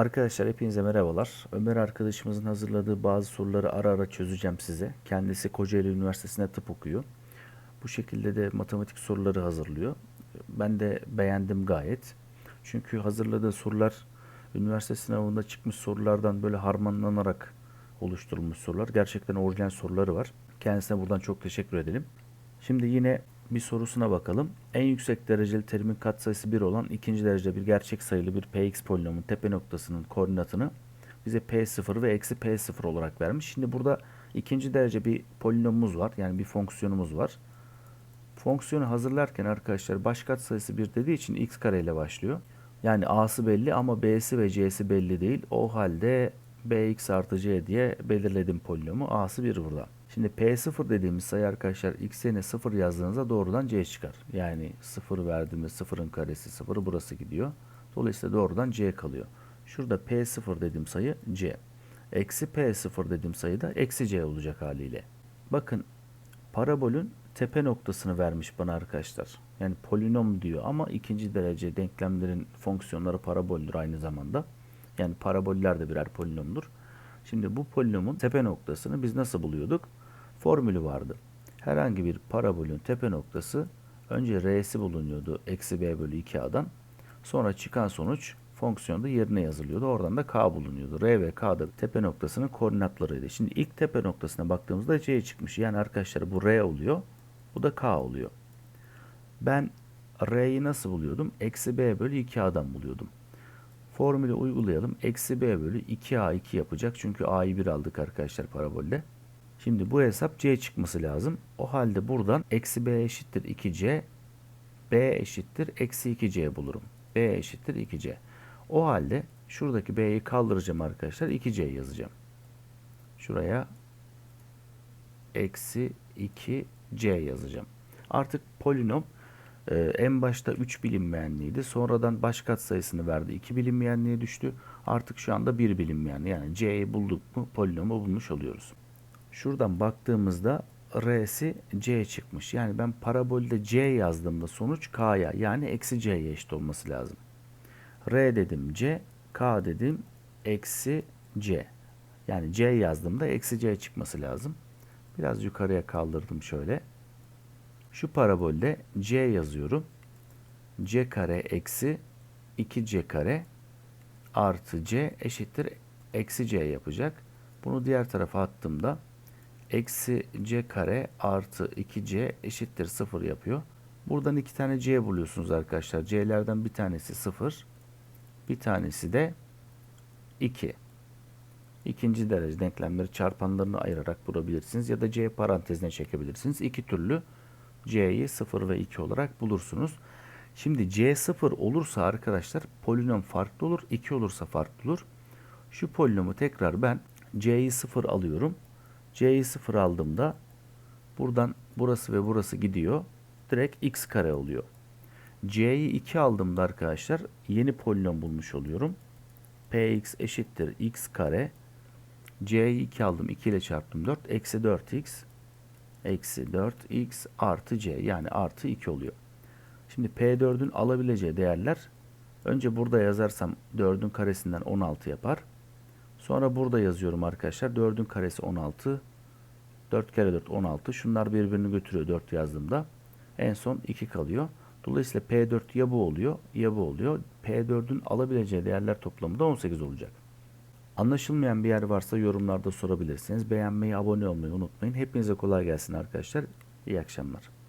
Arkadaşlar hepinize merhabalar. Ömer arkadaşımızın hazırladığı bazı soruları ara ara çözeceğim size. Kendisi Kocaeli Üniversitesi'nde tıp okuyor. Bu şekilde de matematik soruları hazırlıyor. Ben de beğendim gayet. Çünkü hazırladığı sorular üniversite sınavında çıkmış sorulardan böyle harmanlanarak oluşturulmuş sorular. Gerçekten orijinal soruları var. Kendisine buradan çok teşekkür edelim. Şimdi yine bir sorusuna bakalım. En yüksek dereceli terimin katsayısı 1 olan ikinci derecede bir gerçek sayılı bir px polinomun tepe noktasının koordinatını bize p0 ve eksi p0 olarak vermiş. Şimdi burada ikinci derece bir polinomumuz var. Yani bir fonksiyonumuz var. Fonksiyonu hazırlarken arkadaşlar baş katsayısı 1 dediği için x kare ile başlıyor. Yani a'sı belli ama b'si ve c'si belli değil. O halde bx artı c diye belirledim polinomu. a'sı 1 burada. Şimdi P0 dediğimiz sayı arkadaşlar x yerine 0 yazdığınızda doğrudan C çıkar. Yani 0 verdiğimiz 0'ın karesi 0 burası gidiyor. Dolayısıyla doğrudan C kalıyor. Şurada P0 dediğim sayı C. Eksi P0 dediğim sayı da eksi C olacak haliyle. Bakın parabolün tepe noktasını vermiş bana arkadaşlar. Yani polinom diyor ama ikinci derece denklemlerin fonksiyonları paraboldür aynı zamanda. Yani paraboller de birer polinomdur. Şimdi bu polinomun tepe noktasını biz nasıl buluyorduk? Formülü vardı. Herhangi bir parabolün tepe noktası önce r'si bulunuyordu eksi b bölü 2a'dan. Sonra çıkan sonuç fonksiyonda yerine yazılıyordu. Oradan da k bulunuyordu. R ve k tepe noktasının koordinatlarıydı. Şimdi ilk tepe noktasına baktığımızda c çıkmış. Yani arkadaşlar bu r oluyor. Bu da k oluyor. Ben r'yi nasıl buluyordum? Eksi b bölü 2a'dan buluyordum. Formülü uygulayalım. Eksi b bölü 2a2 yapacak. Çünkü a'yı 1 aldık arkadaşlar parabolde. Şimdi bu hesap c çıkması lazım. O halde buradan eksi b eşittir 2c. b eşittir eksi 2c bulurum. b eşittir 2c. O halde şuradaki b'yi kaldıracağım arkadaşlar. 2c yazacağım. Şuraya eksi 2c yazacağım. Artık polinom ee, en başta 3 bilinmeyenliydi. Sonradan baş katsayısını verdi. 2 bilinmeyenliğe düştü. Artık şu anda 1 bilinmeyenli. Yani c'yi bulduk mu polinomu bulmuş oluyoruz. Şuradan baktığımızda r'si c çıkmış. Yani ben parabolde c yazdığımda sonuç k'ya yani eksi c'ye eşit olması lazım. r dedim c, k dedim eksi c. Yani c yazdığımda eksi c çıkması lazım. Biraz yukarıya kaldırdım şöyle. Şu parabolde c yazıyorum. c kare eksi 2c kare artı c eşittir eksi c yapacak. Bunu diğer tarafa attığımda eksi c kare artı 2c eşittir 0 yapıyor. Buradan iki tane c buluyorsunuz arkadaşlar. c'lerden bir tanesi 0. Bir tanesi de 2. İkinci derece denklemleri çarpanlarını ayırarak bulabilirsiniz. Ya da c parantezine çekebilirsiniz. İki türlü C'yi 0 ve 2 olarak bulursunuz. Şimdi C 0 olursa arkadaşlar polinom farklı olur. 2 olursa farklı olur. Şu polinomu tekrar ben C'yi 0 alıyorum. C'yi 0 aldığımda buradan burası ve burası gidiyor. Direkt x kare oluyor. C'yi 2 aldığımda arkadaşlar yeni polinom bulmuş oluyorum. Px eşittir x kare. C'yi 2 aldım. 2 ile çarptım 4. Eksi 4x eksi 4x artı c yani artı 2 oluyor. Şimdi P4'ün alabileceği değerler önce burada yazarsam 4'ün karesinden 16 yapar. Sonra burada yazıyorum arkadaşlar. 4'ün karesi 16. 4 kere 4 16. Şunlar birbirini götürüyor 4 yazdığımda. En son 2 kalıyor. Dolayısıyla P4 ya bu oluyor ya bu oluyor. P4'ün alabileceği değerler toplamı da 18 olacak. Anlaşılmayan bir yer varsa yorumlarda sorabilirsiniz. Beğenmeyi, abone olmayı unutmayın. Hepinize kolay gelsin arkadaşlar. İyi akşamlar.